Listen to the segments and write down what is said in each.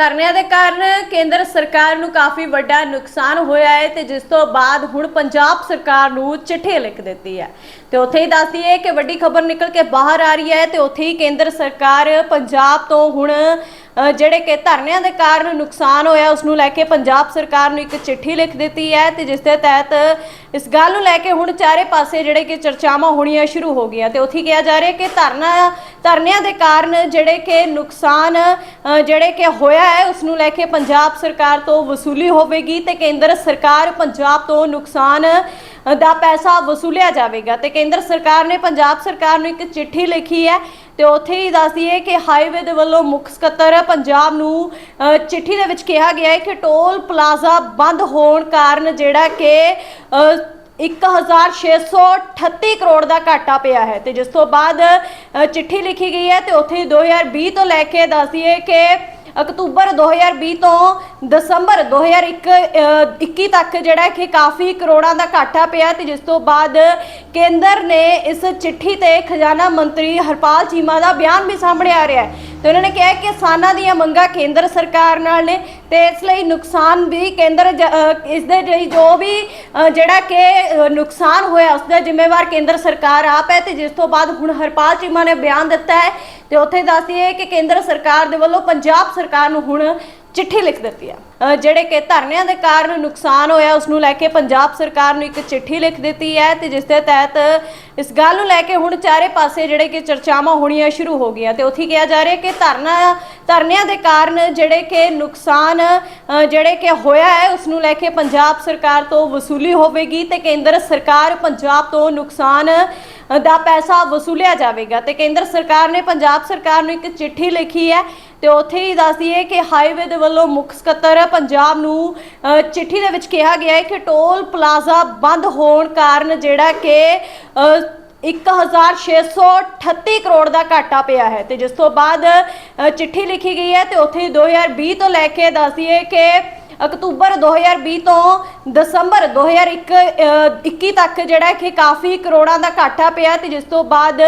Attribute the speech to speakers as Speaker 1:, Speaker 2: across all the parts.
Speaker 1: ਧਰਨਿਆਂ ਦੇ ਕਾਰਨ ਕੇਂਦਰ ਸਰਕਾਰ ਨੂੰ ਕਾਫੀ ਵੱਡਾ ਨੁਕਸਾਨ ਹੋਇਆ ਹੈ ਤੇ ਜਿਸ ਤੋਂ ਬਾਅਦ ਹੁਣ ਪੰਜਾਬ ਸਰਕਾਰ ਨੂੰ ਚਿੱਠੀ ਲਿਖ ਦਿੱਤੀ ਹੈ। ਤੇ ਉੱਥੇ ਹੀ ਦੱਸਦੀ ਹੈ ਕਿ ਵੱਡੀ ਖਬਰ ਨਿਕਲ ਕੇ ਬਾਹਰ ਆ ਰਹੀ ਹੈ ਤੇ ਉੱਥੇ ਹੀ ਕੇਂਦਰ ਸਰਕਾਰ ਪੰਜਾਬ ਤੋਂ ਹੁਣ ਜਿਹੜੇ ਕਿ ਧਰਨਿਆਂ ਦੇ ਕਾਰਨ ਨੁਕਸਾਨ ਹੋਇਆ ਉਸ ਨੂੰ ਲੈ ਕੇ ਪੰਜਾਬ ਸਰਕਾਰ ਨੂੰ ਇੱਕ ਚਿੱਠੀ ਲਿਖ ਦਿੱਤੀ ਹੈ ਤੇ ਜਿਸ ਦੇ ਤਹਿਤ ਇਸ ਗੱਲ ਨੂੰ ਲੈ ਕੇ ਹੁਣ ਚਾਰੇ ਪਾਸੇ ਜਿਹੜੇ ਕਿ ਚਰਚਾਵਾਂ ਹੋਣੀਆਂ ਸ਼ੁਰੂ ਹੋ ਗਈਆਂ। ਤੇ ਉੱਥੇ ਹੀ ਕਿਹਾ ਜਾ ਰਿਹਾ ਕਿ ਧਰਨਾ ਧਰਨਿਆਂ ਦੇ ਕਾਰਨ ਜਿਹੜੇ ਕਿ ਨੁਕਸਾਨ ਜਿਹੜੇ ਕਿ ਹੋਇਆ ਹੈ, ਉਸ ਨੂੰ ਲੈ ਕੇ ਪੰਜਾਬ ਸਰਕਾਰ ਤੋਂ ਵਸੂਲੀ ਹੋਵੇਗੀ ਤੇ ਕੇਂਦਰ ਸਰਕਾਰ ਪੰਜਾਬ ਤੋਂ ਨੁਕਸਾਨ ਦਾ ਪੈਸਾ ਵਸੂਲਿਆ ਜਾਵੇਗਾ। ਤੇ ਕੇਂਦਰ ਸਰਕਾਰ ਨੇ ਪੰਜਾਬ ਸਰਕਾਰ ਨੂੰ ਇੱਕ ਚਿੱਠੀ ਲਿਖੀ ਹੈ ਤੇ ਉੱਥੇ ਹੀ ਦੱਸਦੀ ਹੈ ਕਿ ਹਾਈਵੇ ਦੇ ਵੱਲੋਂ ਮੁੱਖ ਸਕੱਤਰ ਪੰਜਾਬ ਨੂੰ ਚਿੱਠੀ ਦੇ ਵਿੱਚ ਕਿਹਾ ਗਿਆ ਹੈ ਕਿ ਟੋਲ ਪਲਾਜ਼ਾ ਬੰਦ ਹੋਣ ਕਾਰਨ ਜਿਹੜਾ ਕਿ 1638 ਕਰੋੜ ਦਾ ਘਾਟਾ ਪਿਆ ਹੈ ਤੇ ਜਿਸ ਤੋਂ ਬਾਅਦ ਚਿੱਠੀ ਲਿਖੀ ਗਈ ਹੈ ਤੇ ਉੱਥੇ ਹੀ 2020 ਤੋਂ ਲੈ ਕੇ ਦੱਸਦੀ ਹੈ ਕਿ ਅਕਤੂਬਰ 2020 ਤੋਂ ਦਸੰਬਰ 2021 ਤੱਕ ਜਿਹੜਾ ਕਿ ਕਾਫੀ ਕਰੋੜਾਂ ਦਾ ਘਾਟਾ ਪਿਆ ਤੇ ਜਿਸ ਤੋਂ ਬਾਅਦ ਕੇਂਦਰ ਨੇ ਇਸ ਚਿੱਠੀ ਤੇ ਖਜ਼ਾਨਾ ਮੰਤਰੀ ਹਰਪਾਲ ਚੀਮਾ ਦਾ ਬਿਆਨ ਵੀ ਸਾਹਮਣੇ ਆ ਰਿਹਾ ਹੈ। ਤੇ ਉਹਨਾਂ ਨੇ ਕਿਹਾ ਕਿ ਕਿਸਾਨਾਂ ਦੀਆਂ ਮੰਗਾਂ ਕੇਂਦਰ ਸਰਕਾਰ ਨਾਲ ਨੇ ਤੇ ਇਸ ਲਈ ਨੁਕਸਾਨ ਵੀ ਕੇਂਦਰ ਜ- ਇਸ ਦੇ ਲਈ ਜੋ ਵੀ ਜਿਹੜਾ ਕਿ ਨੁਕਸਾਨ ਹੋਇਆ, ਉਸ ਦਾ ਜ਼ਿੰਮੇਵਾਰ ਕੇਂਦਰ ਸਰਕਾਰ ਆਪ ਹੈ ਤੇ ਜਿਸ ਤੋਂ ਬਾਅਦ ਹੁਣ ਹਰਪਾਲ ਚੀਮਾ ਨੇ ਬਿਆਨ ਦਿੱਤਾ ਹੈ ਤੇ ਉੱਥੇ ਦੱਸਦੀ ਹੈ ਕਿ ਕੇਂਦਰ ਸਰਕਾਰ ਦੇ ਵੱਲੋਂ ਪੰਜਾਬ ਸਰਕਾਰ ਨੂੰ ਹੁਣ ਚਿੱਠੀ ਲਿਖ ਦਿੱਤੀ ਹੈ ਜਿਹੜੇ ਕਿ ਧਰਨਿਆਂ ਦੇ ਕਾਰਨ ਨੁਕਸਾਨ ਹੋਇਆ ਉਸ ਨੂੰ ਲੈ ਕੇ ਪੰਜਾਬ ਸਰਕਾਰ ਨੂੰ ਇੱਕ ਚਿੱਠੀ ਲਿਖ ਦਿੱਤੀ ਹੈ ਤੇ ਜਿਸ ਦੇ ਤਹਿਤ ਇਸ ਗੱਲ ਨੂੰ ਲੈ ਕੇ ਹੁਣ ਚਾਰੇ ਪਾਸੇ ਜਿਹੜੇ ਕਿ ਚਰਚਾਵਾਂ ਹੋਣੀਆਂ ਸ਼ੁਰੂ ਹੋ ਗਈਆਂ ਤੇ ਉੱਥੇ ਕਿਹਾ ਜਾ ਰਿਹਾ ਕਿ ਧਰਨਾ, ਧਰਨਿਆਂ ਦੇ ਕਾਰਨ ਜਿਹੜੇ ਕਿ ਨੁਕਸਾਨ ਜਿਹੜੇ ਕਿ ਹੋਇਆ ਹੈ ਉਸ ਨੂੰ ਲੈ ਕੇ ਪੰਜਾਬ ਸਰਕਾਰ ਤੋਂ ਵਸੂਲੀ ਹੋਵੇਗੀ ਤੇ ਕੇਂਦਰ ਸਰਕਾਰ ਪੰਜਾਬ ਤੋਂ ਨੁਕਸਾਨ ਦਾ ਪੈਸਾ ਵਸੂਲਿਆ ਜਾਵੇਗਾ। ਤੇ ਕੇਂਦਰ ਸਰਕਾਰ ਨੇ ਪੰਜਾਬ ਸਰਕਾਰ ਨੂੰ ਇੱਕ ਚਿੱਠੀ ਲਿਖੀ ਹੈ ਤੇ ਉੱਥੇ ਹੀ ਦੱਸਦੀ ਹੈ ਕਿ ਹਾਈਵੇ ਦੇ ਵੱਲੋਂ ਮੁੱਖ ਸਕੱਤਰ ਪੰਜਾਬ ਨੂੰ ਚਿੱਠੀ ਦੇ ਵਿੱਚ ਕਿਹਾ ਗਿਆ ਹੈ ਕਿ ਟੋਲ ਪਲਾਜ਼ਾ ਬੰਦ ਹੋਣ ਕਾਰਨ ਜਿਹੜਾ ਕਿ ਅ, 1638 ਕਰੋੜ ਦਾ ਘਾਟਾ ਪਿਆ ਹੈ। ਤੇ ਜਿਸ ਤੋਂ ਬਾਅਦ ਚਿੱਠੀ ਲਿਖੀ ਗਈ ਹੈ ਤੇ ਉੱਥੇ ਹੀ 2020 ਤੋਂ ਲੈ ਕੇ ਦੱਸਦੀ ਹੈ ਕਿ ਅਕਤੂਬਰ 2020 ਤੋਂ ਦਸੰਬਰ 2021 ਤੱਕ ਜਿਹੜਾ ਕਿ ਕਾਫੀ ਕਰੋੜਾਂ ਦਾ ਘਾਟਾ ਪਿਆ ਤੇ ਜਿਸ ਤੋਂ ਬਾਅਦ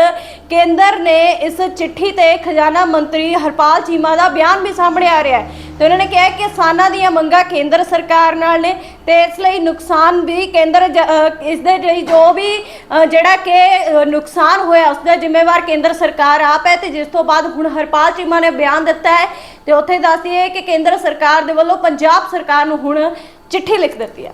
Speaker 1: ਕੇਂਦਰ ਨੇ ਇਸ ਚਿੱਠੀ ਤੇ ਖਜ਼ਾਨਾ ਮੰਤਰੀ ਹਰਪਾਲ ਚੀਮਾ ਦਾ ਬਿਆਨ ਵੀ ਸਾਹਮਣੇ ਆ ਰਿਹਾ ਹੈ। ਤੇ ਉਹਨਾਂ ਨੇ ਕਿਹਾ ਕਿ ਕਿਸਾਨਾਂ ਦੀਆਂ ਮੰਗਾਂ ਕੇਂਦਰ ਸਰਕਾਰ ਨਾਲ ਨੇ ਤੇ ਇਸ ਲਈ ਨੁਕਸਾਨ ਵੀ ਕੇਂਦਰ ਜ- ਇਸ ਦੇ ਲਈ ਜੋ ਵੀ ਜਿਹੜਾ ਕਿ ਨੁਕਸਾਨ ਹੋਇਆ ਉਸ ਦਾ ਜ਼ਿੰਮੇਵਾਰ ਕੇਂਦਰ ਸਰਕਾਰ ਆਪ ਹੈ ਤੇ ਜਿਸ ਤੋਂ ਬਾਅਦ ਹੁਣ ਹਰਪਾਲ ਚੀਮਾ ਨੇ ਬਿਆਨ ਦਿੱਤਾ ਹੈ ਤੇ ਉੱਥੇ ਦੱਸਦੀ ਹੈ ਕਿ ਕੇਂਦਰ ਸਰਕਾਰ ਦੇ ਵੱਲੋਂ ਪੰਜਾਬ ਸਰਕਾਰ ਨੂੰ ਹੁਣ ਚਿੱਠੀ ਲਿਖ ਦਿੱਤੀ ਹੈ।